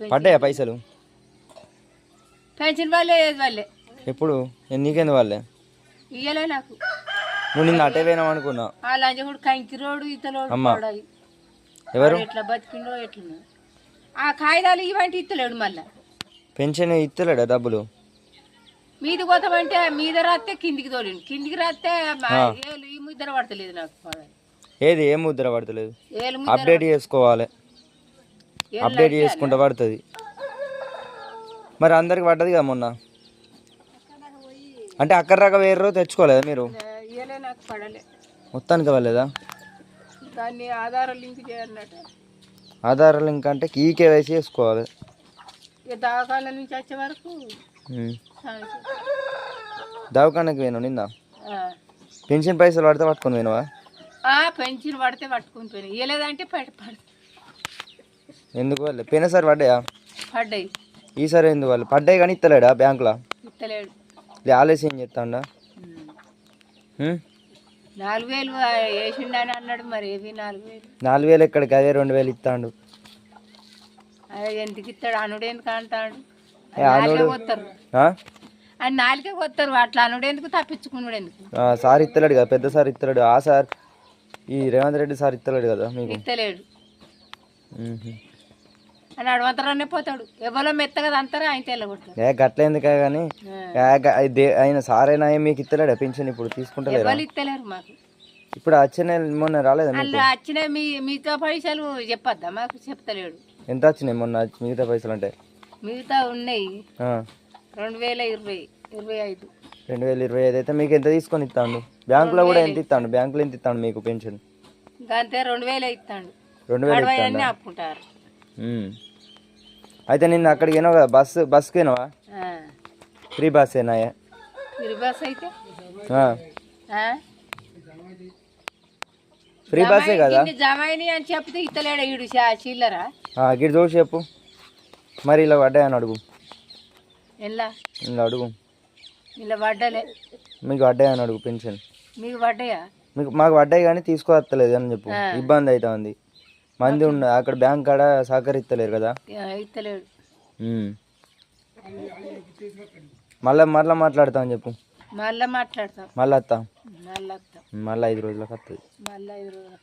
పడ్డాయా పైసలు? పెన్షన్ వాళ్ళే ఏది వాళ్ళే? ఎప్పుడు? నీకెందు వాళ్ళే? ఇయ్యలే నాకు. నువ్వు నిన్న అటే పోయినావు అనుకున్నా. ఆ లంజగుడు కంకి రోడ్డు ఇతలోడు అమ్మా. పడాయి. ఎవరు? వాడు ఎట్లా బతికిండో ఎట్లున్నా ఆ కాగితాలు ఇవంటి ఇత్తలేడు మళ్ళా. పెన్షన్ ఇస్తలేడా డబ్బులు? మీది పోతామంటే మీద రాస్తే కిందికి తోలిండు. కిందికి రాస్తే మా ఏలు ఈ ముద్దర పడతలేదు నాకు. ఏది? ఏం ముద్ర పడతలేదు? ఏలు ముద్దర అప్డేట్ చేసుకోవాలి. అప్డేట్ చేసుకుంటే పడుతుంది. మరి అందరికి పడ్డది కదా మొన్న? అంటే అక్కడ రక వేరే తెచ్చుకోలేదా మీరు? మొత్తానికి వెళ్ళలేదా దాన్ని ఆధార్ లింక్ చేయాలన్నట్టు ఆధార్ లింక్ అంటే ఈ కేవైసీ దవాఖాన నుంచి వచ్చే వరకు సేపు. దవాఖానకి పోయినావు నిన్న? ఆ. పెన్షన్ పైసలు పడితే పట్టుకొని పోయినావా? పెన్షన్ పడితే పట్టుకుని పోయినా. పడ. ఎందుకు వాళ్ళు పోయినసారి పడ్డాయా? పడ్డాయి. ఈసారి ఎందుకు వాళ్ళు పడ్డాయి కానీ ఇస్తలేడా బ్యాంకులో? ఇస్తలేడు ఆలస్యం ఉమ్. ఉమ్? నాలుగు వేలు వేసిండని అన్నాడు మరి ఏవి నాలుగు వేలు? నాలుగు వేలు ఎక్కడికి? అదే రెండు వేలు ఇస్తాడు ఎందుకు ఇస్తాడు అనుడు ఎందుకు అంటాడు? ఏ, అనుడు-? అని నాలుగే పోతారు అట్లా అనుడు ఎందుకు తప్పించుకున్నాడు ఎందుకు? సార్ ఇస్తలేడు కదా పెద్ద సార్ ఇస్తలేడు ఆ సార్ ఈ రేవంత్ రెడ్డి సార్ ఇస్తలేడు కదా మీకు? ఇస్తలేడు. అని అడవంతరానే పోతాడు. ఎవరో మెత్తగా అంటారా ఆయన తెల్లగొడతారు ఏ గట్ల ఎందుకే కానీ ఆయన సార్ అయినా ఏం మీకు ఇస్తలేడా పెన్షన్ ఇప్పుడు? తీసుకుంటలేరా? ఎవరు ఇస్తలేరు మాకు. ఇప్పుడు వచ్చే నెల మొన్న రాలేదా వచ్చిన మీ మిగతా పైసలు చెప్పొద్దా? మాకు చెప్తలేడు ఎంత వచ్చినాయి మొన్న మిగతా పైసలు అంటే? మిగతా ఉన్నాయి. రెండు వేల ఇరవై ఇరవై ఐదు. రెండు వేల ఇరవై ఐదు అయితే మీకు ఎంత తీసుకొని ఇస్తాడు? బ్యాంకులో కూడా ఎంత ఇస్తాడు? బ్యాంకులో ఎంత ఇస్తాడు మీకు పెన్షన్ అంతే రెండు వేలే ఇస్తాడు. రెండు వేలు అరవై అయితే నిన్న అక్కడికి ఏనావు కదా బస్సు బస్సుకి ఏనావా. ఫ్రీ బస్ ఏనా? ఫ్రీ బస్సే కదా? జమాయిని అని చెప్తే ఈడు చా- చిల్లరా. ఆ, గిడి చూసి చెప్పు. మరి ఇలా పడ్డాయని అడుగు. ఇలా అడుగు. ఇలా పడ్డలే. మీకు పడ్డాయని అడుగు పెన్షన్ మీకు పడ్డాయా? మీకు మాకు పడ్డాయి కానీ తీసుకోవత్తలేదు అని చెప్పు. ఇబ్బంది అవుతుంది. మంది ఉండ అక్కడ బ్యాంక్ కాడ సహకరిస్తలేరు కదా? ఇస్తలేడు. మళ్ళా మళ్ళీ మాట్లాడతామని చెప్పు. మళ్ళా మాట్లాడతాం. మళ్ళీ వస్తా మళ్ళా ఐదు రోజులకు వస్తుంది మళ్ళా ఐదు రోజుల